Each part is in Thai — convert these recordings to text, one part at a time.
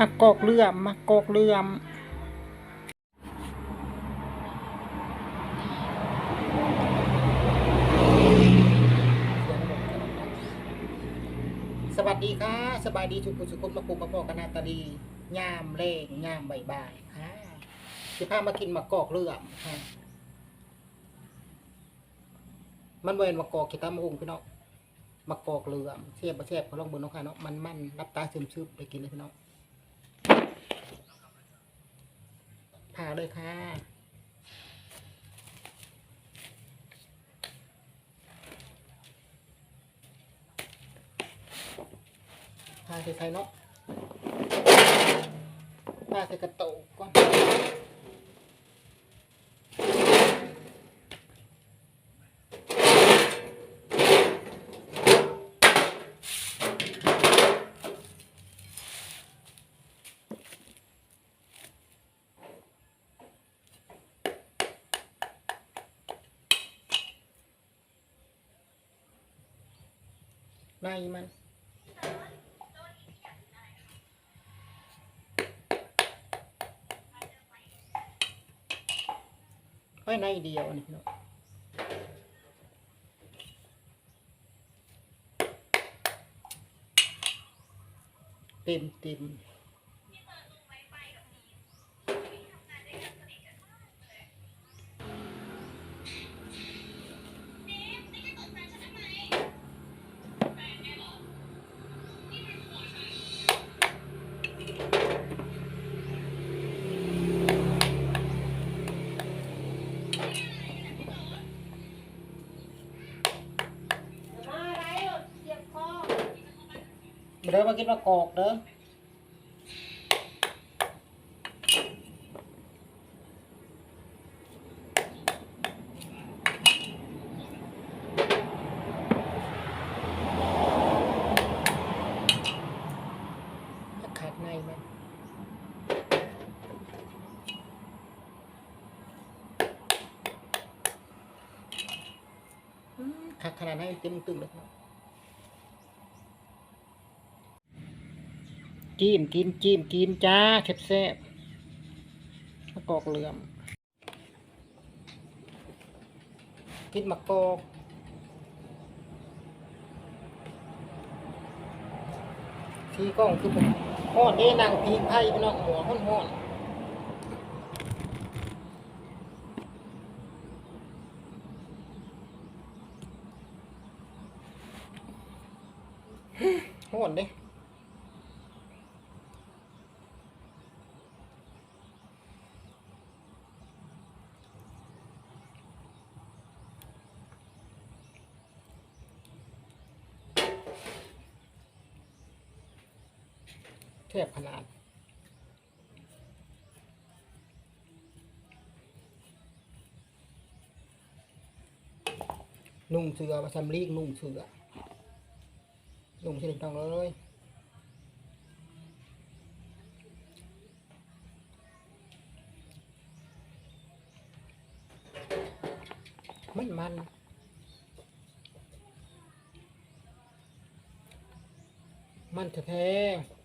มักกอกเลื่อมมักกอกเลื่อมสวัสดีค่ะสบายดีทุกคนสุขมาปลูกมาพอกันนาตาดียามเล่งยามใบ่ายๆค่ะสิพามากินมะกอกเลื่อมค่ะมันเวนมะกอกกิตามะฮุงพี่น้องมะกอกเลื่อมเสียบบ่เสียบก็ลองเบิ่งเนาะค่ะเนาะมันมันรับตาซึมซึมไปกินเลยพี่น้องผ่า เลยค่ะพาใส่ไข่เนาะพาใส่กระโตกก่อน ในมันไว้ในเดียวนี่เนาะเต็มเต็ม ด้อมากินมะกอกเด้อขาดในไหมอืมขาดขนาดไหนเต็มตึงเลยเนา จิ้มกินจิ้มกินจ้าแซ่บแซ่บมะกอกเหลื่อมกินมะกอกที่กล้องคือผมหอนเด้นางพีไพ่พี่น้องหัวห้อนห้อนห้อนเด้ เทีย บขนาด นุ่งเสือมาชำลีกนุ่งเสือนุ่งเสือต้องเลยมันมันมันแท้ๆ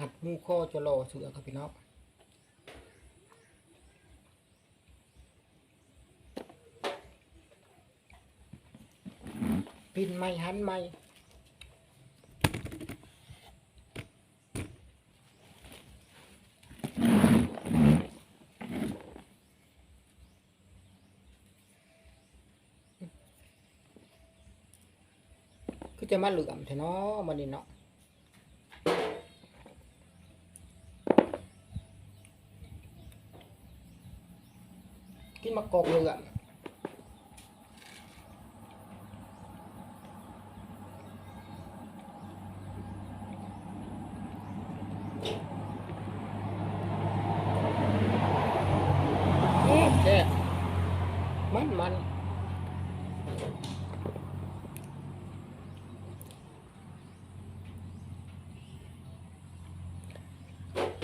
หัดมูข้อจะรอเสือครับพี่น้องปินไม่หันไม่คือจะมาเหลื่อมเถอะเนาะมันนี่เนาะ mắc con vô ngạnh mạnh mạnh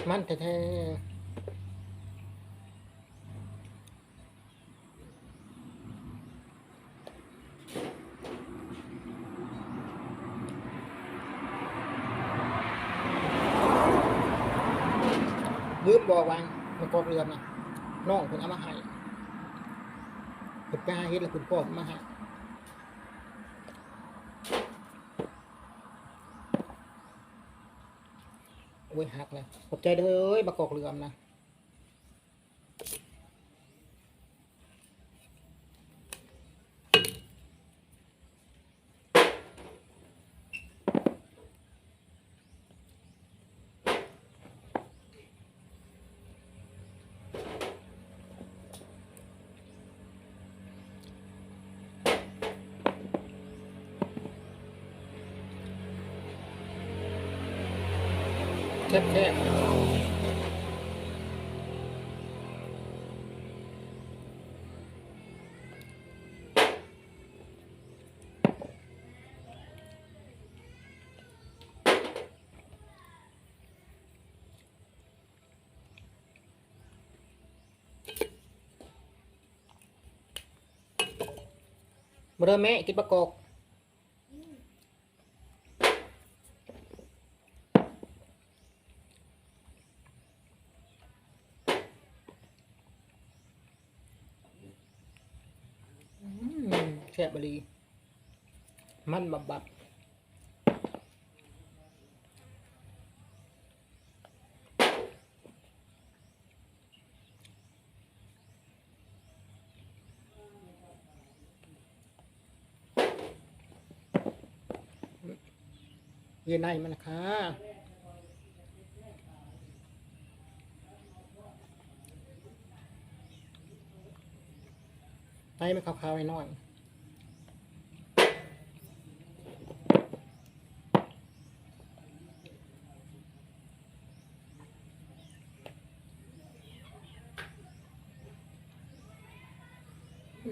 mạnh thế thế. บอกว่ามันกอบเรือนะน้องคนเอามาให้เพิ่นไปหาเฮ็ดแล้วคุณพ่อมาให้โอ้ยหักเลยขอบใจเด้อเอ้ยบักกอกเรือนะแคบแคบมนะ ระกอบอืมแซ่บบรีมัน บับบับเย็นในมันนะคะในมันขาวๆไว้หน่อย เส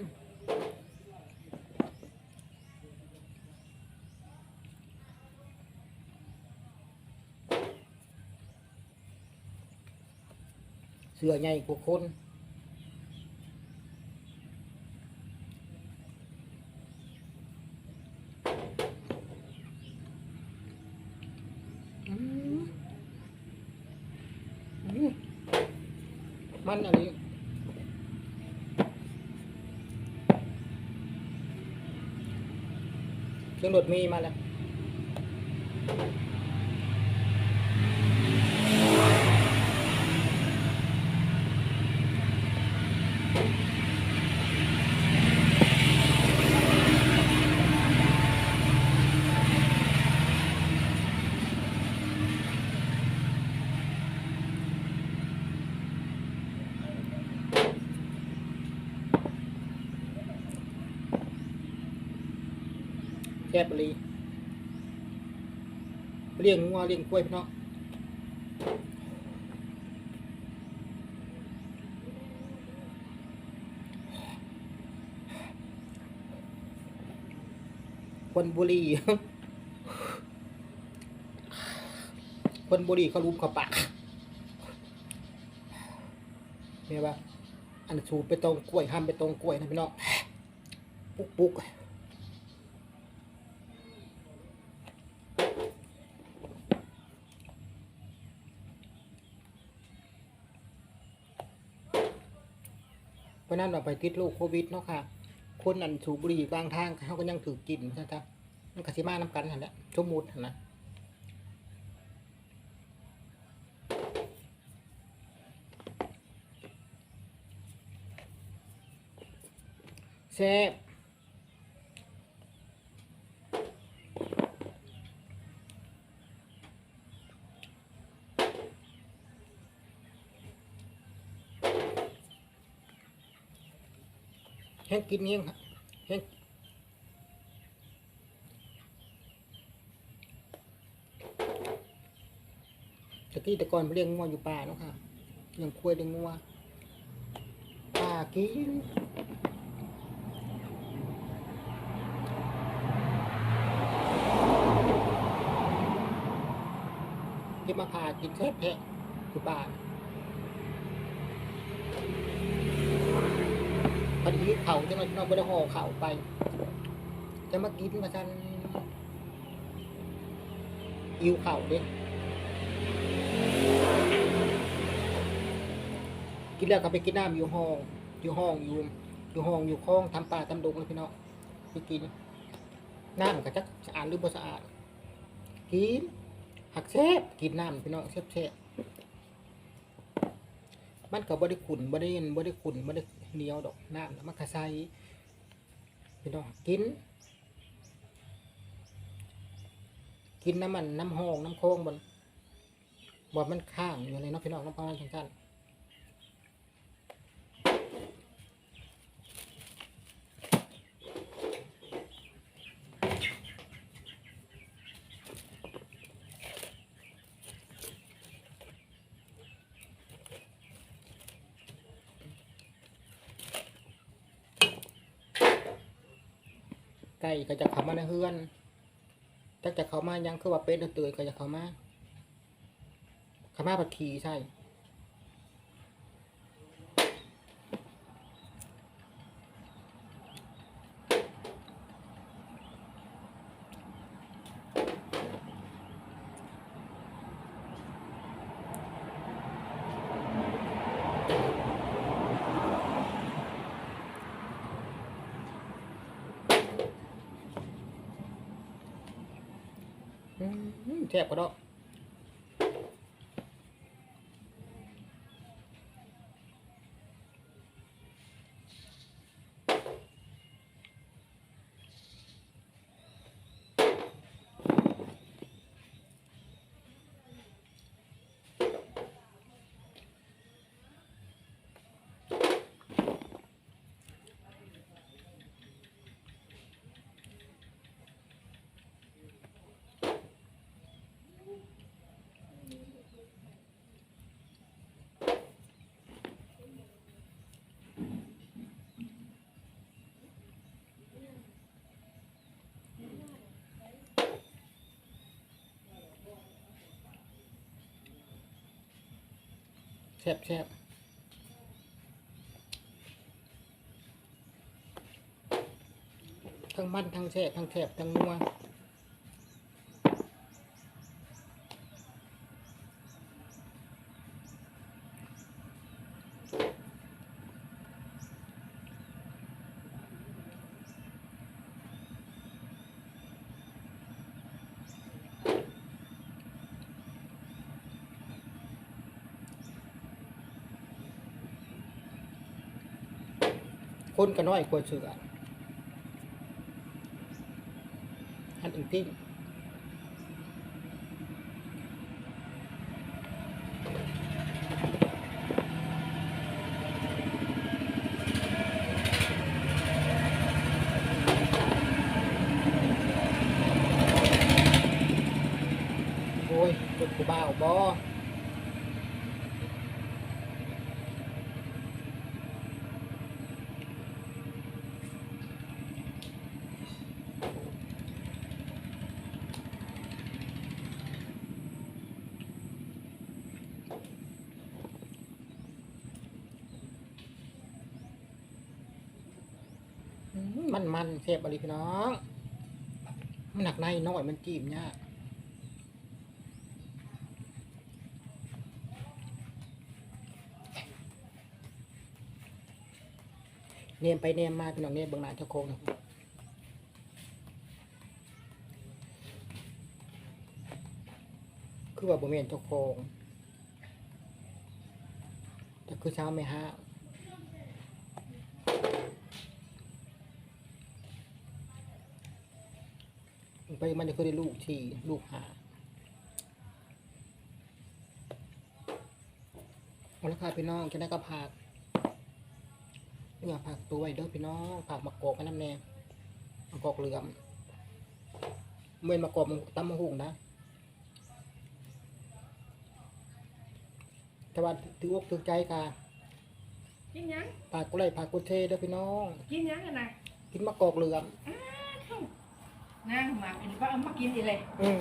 ือใหญ่กว่าคนอืมอืมมันอันนี้ เครื่องรถมีมาแล้ว แคบรีเลี้ยงงัวเลี้ยงกล้วยพี่น้องคนบุรีคนบุรีเขารุมเขาปากเนี่ยว่าอันสูบไปตรงกล้วยห้ามไปตรงกล้วยนะพี่น้องปุ๊กปุ๊ก เพราะนั้นเราไปติดโรคโควิดเนาะค่ะ คนอันสูบบุหรี่กลางทางเขาก็ยังถือกินใช่ไหมมันกสิมาน้ำกันหันแหละสมมุดหันนะแซ่บ งกินแห้งแห้งตะกี้ตะกอนเลี้ยงงัวอยู่ป่าเนาะค่ะเลี้ยงควายเลี้ยงงัวป่ากินที่มาพากินแค่แพะอยู่ป่า พอดีเข่าจะมาเราไม่ได้ห่อเข่าไป จะมากินมากันอิวเข่าเด้กินแล้วก็ไปกินน้ำอยู่ห้อง อยู่ห้องอยู่อยู่ห้องอยู่คลองทำป่าทำดงเลยพี่น้องไปกินน้ำก็จะสะอาดหรือบ่สะอาดกินหักแซ่บกินน้ำพี่น้องแซ่บแซ่บ มันก็บ่ได้ขุ่นบ่ได้บ่ได้ขุ่นบ่ได้เหนียวดอกน้ำมันก็ใสพี่น้องกิน กินน้ำมันน้ำหองน้ำโค้งบนบ่มันข้างอยู่เลยเนาะพี่น้องน้ำปลาทั้งกัน ไก่ก็จะเข้ามาในเฮือนถ้าจะเข้ามายังคือว่าเป็ดเตือยก็จะเข้ามาเข้ามาผัดขี่ใช่ แซ่บก็ดอก ซ่บแซ่บทั้งมันทั้งแซ่บทั้งแคบทั้งนัว คนก็น้อยกว่าเสืออันอื่นที่โอ้ยกดกูบ้าวบ มันมันเสียบบริพี่น้อง มันหนักในน้อยมันจีบยากเนียมไปเนียมมาพี่น้องเนียมบางหนาเจ้าโคงนะคือว่าบ่เมนเจ้าโคงแต่คือเช้าไม่ห้า ไปมันจะเคยได้ลูกที่ลูกหาเอาละค่ะพี่น้องจะได้ก็ผักเนี่ยผักตัวไว้เด้อพี่น้องผักมะกอกกันน้ำแน่มะกอกเหลือมเมื่อมะกอกมันตำมะหุ่งนะแต่ว่าถืออกถือใจกากินหยังผักกุเลยผักกุเทเด้อพี่น้อง กินหยังกันนะกินมะกอกเหลือมนา งหมากอันนี้ก็เอามากินอีเลยอืม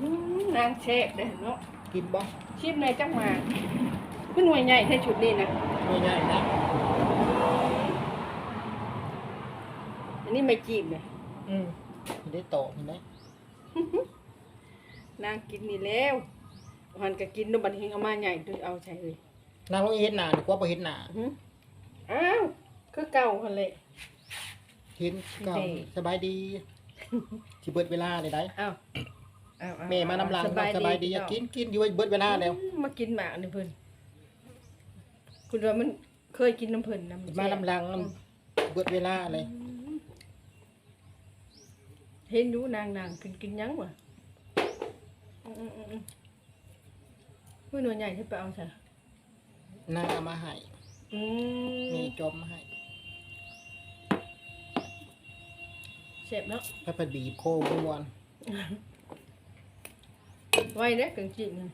อื้อนางเชฟเด้อเนาะกินบ่ชิมในจังหมาขึ้นหน่วยใหญ่ใส่ชุดนี้นะไม่ง่ายนะอันนี้ไม่จีบเลยอืมได้โตเห็นไหมนางกินนี่แล้วหันก็กินนบันเฮงเอามาใหญ่ด้วยเอาใช่เลยนางต้องเห็นหน้าดีกว่าบ่เห็นหน้าอื้ออ้าวคือเก่าคนเลยเห็นเก่านี่สบายดี สิเบิดเวลาเลยได้อ้าวอ้าวอ้วแม่มานำหลังเนาะสบายดีอยากกินกินอยู่เบิดเวลาแล้วอืมมากินหมากนี่เพิ่นคุณว่ามันเคยกินน้ำเพิ่นน้ำมานำหลังเบิดเวลาเลยเห็นดูนางนางกินกินยังวะอืมอืมอืมอืมเมื่อหน่วยใหญ่ที่ไปเอาซะนางเอามาให้อืมีมจมมาให้ เจ็บเนาะก็ไปบีบโคมวนไว้เด้อกังจิมัน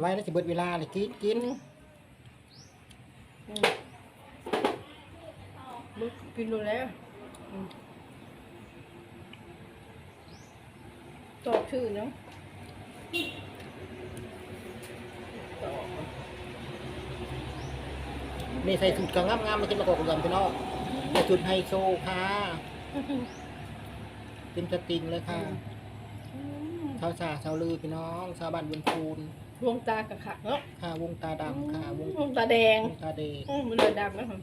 ไว้แล้วสิเบิดเวลาเลยกินกินอืมลูกกินดูแล้วอืมตอบชื่อเนาะตอบนี่ใส่ชุดก็งามๆมากินประกอบกับพี่น้องใส่ชุดไฮโซค่ะ เป็นสตริงเลยค่ะอืมชาวชาชาวลือพี่น้องชาวบ้านบุญคูนดวงตากระขักเนาะค่ะ วงตาดำค่ะ วงดวงตาแดงวงตาเดงอืมมันเลยดำแล้วค่ะ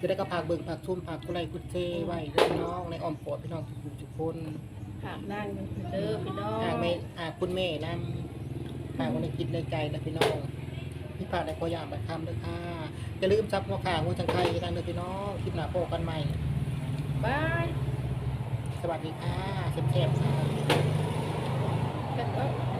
จะได้ก็พากเบิ่งพากชุ่มพากกุไลกุเจไว้เด้อพี่น้องในอ้อมกอดพี่น้องทุกๆทุกคนหากนั่งเด้อพี่น้องหากไม่หากคุณแม่นำหากวันนี้คิดในใจนะพี่น้องพี่ป้าได้ขออย่างบัดคำเด้อค่ะอย่าลืมซับหัวขาหัวจังไคนั่นเด้อพี่น้องคลิปหน้าโปกันใหม่บาย สวัสดีค่ะเจ็บๆค่ะ